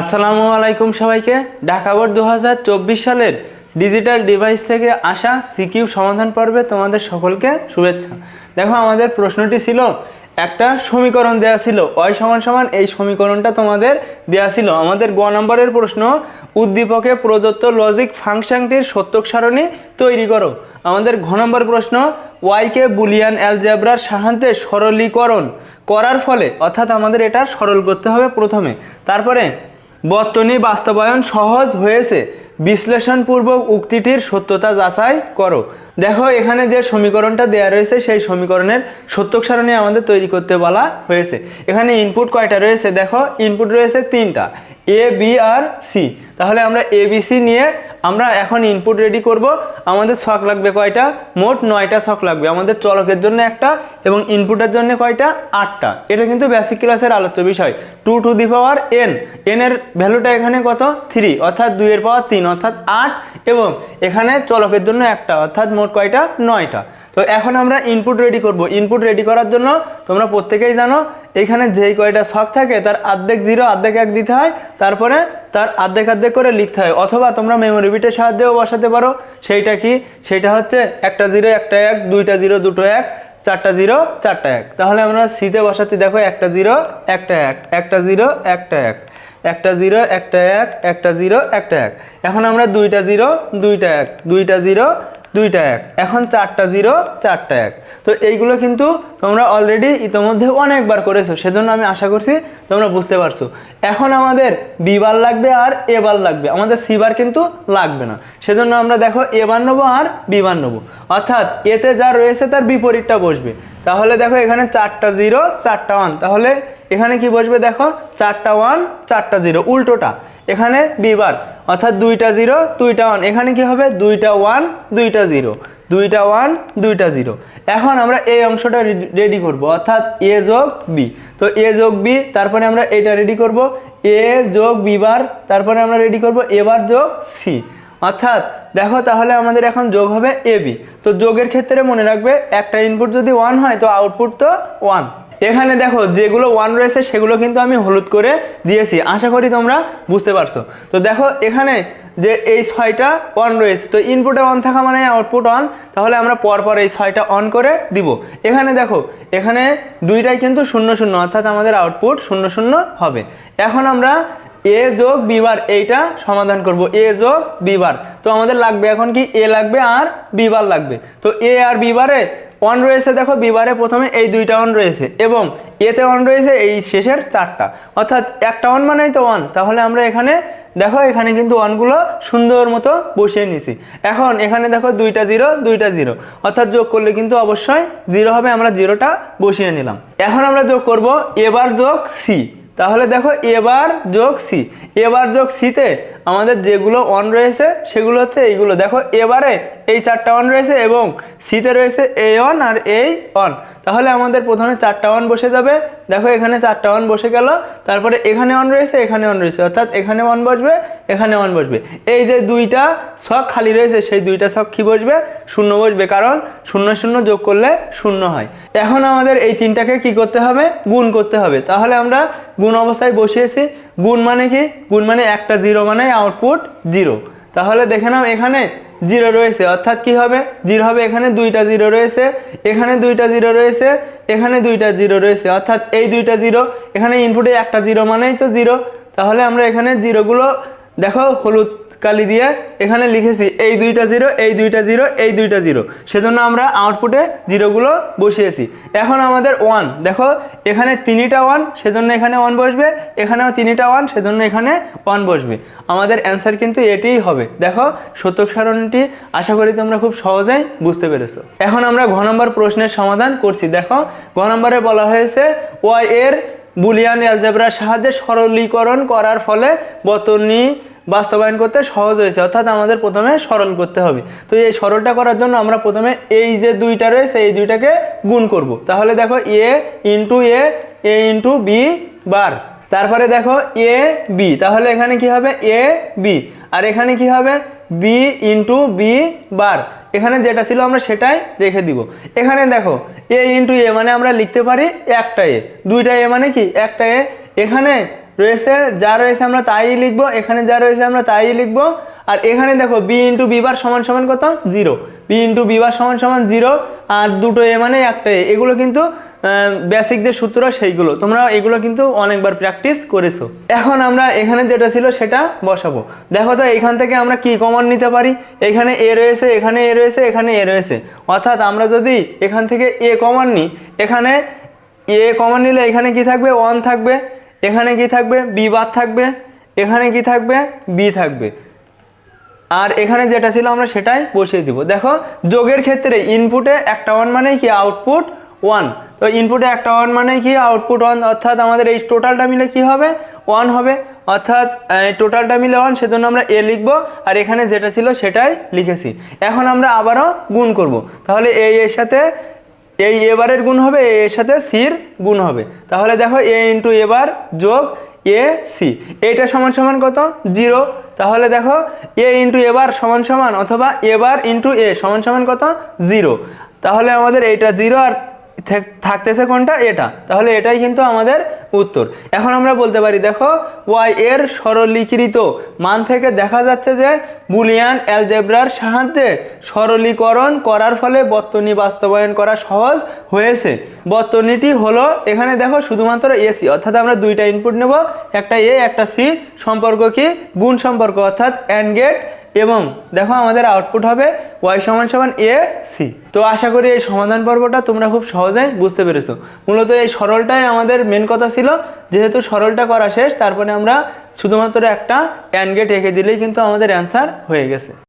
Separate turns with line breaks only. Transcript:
আসসালামু আলাইকুম সবাইকে। ঢাকা বোর্ড দু হাজার চব্বিশ সালের ডিজিটাল ডিভাইস থেকে আসা সিকিউ সমাধান পর্বে তোমাদের সকলকে শুভেচ্ছা। দেখো, আমাদের প্রশ্নটি ছিল, একটা সমীকরণ দেয়া ছিল ওয়াই সমান সমান এই সমীকরণটা তোমাদের দেয়া ছিল। আমাদের গ নম্বরের প্রশ্ন, উদ্দীপকে প্রদত্ত লজিক ফাংশনটির সত্যক সারণী তৈরি করো। আমাদের ঘ নম্বর প্রশ্ন ওয়াইকে বুলিয়ান অ্যালজেব্রার সাহায্যে সরলীকরণ করার ফলে, অর্থাৎ আমাদের এটা সরল করতে হবে প্রথমে। তারপরে বর্তনী বাস্তবায়ন সহজ হয়েছে। বিশ্লেষণপূর্বক উক্তিটির সত্যতা যাচাই করো। দেখো, এখানে যে সমীকরণটা দেয়া রয়েছে, সেই সমীকরণের সত্যক সারণী আমাদের তৈরি করতে বলা হয়েছে। এখানে ইনপুট কয়টা রয়েছে? দেখো ইনপুট রয়েছে তিনটা। এ বি আর সি তাহলে আমরা এ বি সি নিয়ে আমরা এখন ইনপুট রেডি করব। আমাদের ছক লাগবে কয়টা? মোট নয়টা ছক লাগবে। আমাদের চলকের জন্য একটা এবং ইনপুটের জন্য কয়টা? আটটা। এটা কিন্তু বেসিক ক্লাসের আলোচ্য বিষয়। Two to the power N N এর ভ্যালুটা এখানে কত? থ্রি অর্থাৎ দুইয়ের পাওয়ার তিন। অর্থাৎ আট। এবং এখানে চলকের জন্য একটা। অর্থাৎ মোট কয়টা? নয়টা। তো এখন আমরা ইনপুট রেডি করব। ইনপুট রেডি করার জন্য তোমরা প্রত্যেকেই জানো, এখানে যেই কয়টা শখ থাকে তার আর্ধেক জিরো আর্ধেক এক দিতে হয়। তারপরে তার আর্ধেক আর্ধেক করে লিখতে হয়। অথবা তোমরা মেমোরি বিটের সাহায্যেও বসাতে পারো। সেইটা কি? সেইটা হচ্ছে একটা জিরো একটা এক, দুইটা জিরো দুটো এক, চারটা জিরো চারটা এক। তাহলে আমরা সিতে বসাচ্ছি, দেখো একটা জিরো একটা এক, একটা জিরো একটা এক। একটা জিরো একটা এক, একটা জিরো একটা এক। এখন আমরা দুইটা জিরো দুইটা এক, দুইটা জিরো দুইটা এক। এখন চারটা জিরো, চারটা এক। তো এইগুলো কিন্তু তোমরা অলরেডি ইতোমধ্যে অনেকবার করেছ, সেজন্য আমি আশা করছি তোমরা বুঝতে পারছ। এখন আমাদের বি বার লাগবে আর এ বার লাগবে। আমাদের সি বার কিন্তু লাগবে না। সেজন্য আমরা দেখো এ বার নেব আর বি বার নেব। অর্থাৎ এতে যা রয়েছে তার বিপরীতটা বসবে। তাহলে দেখো এখানে চারটা জিরো, চারটা ওয়ান। তাহলে এখানে কি বসবে দেখো? চারটা ওয়ান, চারটা জিরো। উল্টোটা। এখানে বিবার অর্থাৎ দুইটা জিরো, দুইটা ওয়ান এখানে কি হবে? দুইটা ওয়ান দুইটা জিরো। দুইটা ওয়ান দুইটা জিরো। এখন আমরা এই অংশটা রেডি করব। অর্থাৎ এ যোগ বি। তো এ যোগ বি, তারপরে আমরা এটা রেডি করব। এ যোগ বি বার, তারপরে আমরা রেডি করব এবার যোগ সি। অর্থাৎ দেখো তাহলে আমাদের এখন যোগ হবে এ বি। তো যোগের ক্ষেত্রে মনে রাখবে, একটা ইনপুট যদি ওয়ান হয়, তো আউটপুট তো ওয়ান এখানে দেখো যেগুলো ওয়ান রয়েছে, সেগুলো কিন্তু আমি হলুদ করে দিয়েছি। আশা করি তোমরা বুঝতে পারছ। তো দেখো এখানে যে এই ছয়টা অন রয়েছে, তো ইনপুটে অন থাকা মানে আউটপুট অন তাহলে আমরা পরপর এই ছয়টা অন করে দিব। এখানে দেখো, এখানে দুইটাই কিন্তু শূন্য শূন্য, অর্থাৎ আমাদের আউটপুট শূন্য শূন্য হবে। এখন আমরা এ যোগ বিবার এইটা সমাধান করব এ যোগ বিবার তো আমাদের লাগবে এখন কি এ লাগবে আর বিবার লাগবে। তো এ আর বিবারে অন রয়েছে দেখো বিবারে প্রথমে এই দুইটা অন রয়েছে এবং এতে অন রয়েছে এই শেষের চারটা। অর্থাৎ একটা অন মানেই তো অন তাহলে আমরা এখানে দেখো এখানে কিন্তু অনগুলো সুন্দর মতো বসিয়ে নিছি এখন এখানে দেখো দুইটা জিরো দুইটা জিরো অর্থাৎ যোগ করলে কিন্তু অবশ্যই জিরো হবে, আমরা জিরোটা বসিয়ে নিলাম। এখন আমরা যোগ করব, এবার যোগ সি তাহলে দেখো এবার যোগ সি। এবার যোগ সিতে আমাদের যেগুলো অন রয়েছে, সেগুলো হচ্ছে এইগুলো। দেখো এবারে এই চারটা অন রয়েছে এবং সিতে রয়েছে এ অন আর এই অন তাহলে আমাদের প্রথমে চারটা অন বসে যাবে। দেখো এখানে চারটা অন বসে গেল। তারপরে এখানে অন রয়েছে, এখানে অন রয়েছে। অর্থাৎ এখানে অন বসবে, এখানে অন বসবে। এই যে দুইটা শখ খালি রয়েছে, সেই দুইটা শখ কী বসবে? শূন্য বসবে। কারণ শূন্য শূন্য যোগ করলে শূন্য হয়। এখন আমাদের এই তিনটাকে কি করতে হবে? গুণ করতে হবে। তাহলে আমরা গুণ অবস্থায় বসিয়েছি। গুণ মানে কি? গুণ মানে একটা জিরো মানে আউটপুট জিরো। তাহলে দেখে নাও, এখানে জিরো রয়েছে। অর্থাৎ কি হবে? জিরো হবে, এখানে দুইটা জিরো রয়েছে, এখানে দুইটা জিরো রয়েছে, এখানে দুইটা জিরো রয়েছে। অর্থাৎ এই দুইটা জিরো, এখানে ইনপুটে একটা জিরো মানেই তো জিরো। তাহলে আমরা এখানে জিরোগুলো, দেখো, হলুদ কালি দিয়ে এখানে লিখেছি, এই দুইটা জিরো, এই দুইটা জিরো, এই দুইটা জিরো। সেজন্য আমরা আউটপুটে জিরোগুলো বসিয়েছি। এখন আমাদের ওয়ান দেখো, এখানে তিনটা ওয়ান সেজন্য এখানে ওয়ান বসবে, এখানেও তিনটা ওয়ান সেজন্য এখানে ওয়ান বসবে। আমাদের অ্যান্সার কিন্তু এটিই হবে। দেখো শতক সারণীটি আশা করি তোমরা খুব সহজেই বুঝতে পেরেছ। এখন আমরা ঘ নম্বর প্রশ্নের সমাধান করছি। দেখো, ঘ নম্বরে বলা হয়েছে ওয়াই এর বুলিয়ান অ্যালজেব্রার সাহায্যে সরলীকরণ করার ফলে বতনী বাস্তবায়ন করতে সহজ হয়েছে। অর্থাৎ আমাদের প্রথমে সরল করতে হবে। তো এই সরলটা করার জন্য আমরা প্রথমে এই যে দুইটা রয়েছে, এই দুইটাকে গুণ করব। তাহলে দেখো A into A A into B bar. তারপরে দেখো এ বি। তাহলে এখানে কি হবে? A B. আর এখানে কি হবে? B into B bar. এখানে যেটা ছিল আমরা সেটাই রেখে দিব। এখানে দেখো, এ ইন্টু এ মানে আমরা লিখতে পারি একটা এ। দুইটা এ মানে কি? একটা এ। এখানে রয়েছে, যা রয়েছে আমরা তাই লিখব, এখানে যা রয়েছে আমরা তাই লিখব। আর এখানে দেখো বি ইন্টু বি বার সমান সমান কত? Zero B into B bar সমান সমান জিরো আর দুটো এ মানে একটা এ এগুলো কিন্তু বেসিক যে সূত্র সেইগুলো। তোমরা এগুলো কিন্তু অনেকবার প্র্যাকটিস করেছ। এখন আমরা এখানে যেটা ছিল সেটা বসাবো। দেখো তো, এখান থেকে আমরা কি কমন নিতে পারি? এখানে এ রয়েছে, এখানে এ রয়েছে, এখানে এ রয়েছে। অর্থাৎ আমরা যদি এখান থেকে এ কমন নিই, এখানে এ কমন নিলে এখানে কি থাকবে? ওয়ান থাকবে। এখানে কি থাকবে? বি বার থাকবে। এখানে কি থাকবে? বি থাকবে। আর এখানে যেটা ছিল আমরা সেটাই বসিয়ে দিব। দেখো, যোগের ক্ষেত্রে ইনপুটে একটা ওয়ান মানে কি? আউটপুট ওয়ান তো ইনপুটে একটা ওয়ান মানে কি? আউটপুট ওয়ান অর্থাৎ আমাদের এই টোটালটা মিলে কি হবে? ওয়ান হবে। অর্থাৎ টোটালটা মিলে ওয়ান সেজন্য আমরা এ লিখব। আর এখানে যেটা ছিল সেটাই লিখেছি। এখন আমরা আবারও গুণ করব। তাহলে এই এর সাথে এই এবারের গুণ হবে এর সাথে সির গুণ হবে। তাহলে দেখো এ ইন্টু এবার যোগ এ সি। এটা সমান সমান কত? জিরো। তাহলে দেখো এ ইন্টু এবার সমান সমান অথবা এবার ইন্টু এ সমান সমান কত? জিরো। তাহলে আমাদের এইটা জিরো আর থাকতেছে কোনটা? এটা। তাহলে এটাই কিন্তু আমাদের উত্তর। এখন আমরা বলতে পারি, দেখো ওয়াই এর সরলীকৃত মান থেকে দেখা যাচ্ছে যে বুলিয়ান অ্যালজেব্রার সাহায্যে সরলীকরণ করার ফলে বর্তনী বাস্তবায়ন করা সহজ হয়েছে। বর্তনীটি হলো, এখানে দেখো, শুধুমাত্র এসি অর্থাৎ আমরা দুইটা ইনপুট নেব, একটা এ একটা সি সম্পর্ক কি? গুণ সম্পর্ক, অর্থাৎ অ্যান্ড গেট এবং দেখো আমাদের আউটপুট হবে ওয়াই সমান সমান এ সি তো আশা করি এই সমাধান পর্বটা তোমরা খুব সহজে বুঝতে পেরেছ। মূলত এই সরলটাই আমাদের মেন কথা ছিল। যেহেতু সরলটা করা শেষ, তারপরে আমরা শুধুমাত্র একটা অ্যান গেট এঁকে দিলেই কিন্তু আমাদের অ্যান্সার হয়ে গেছে।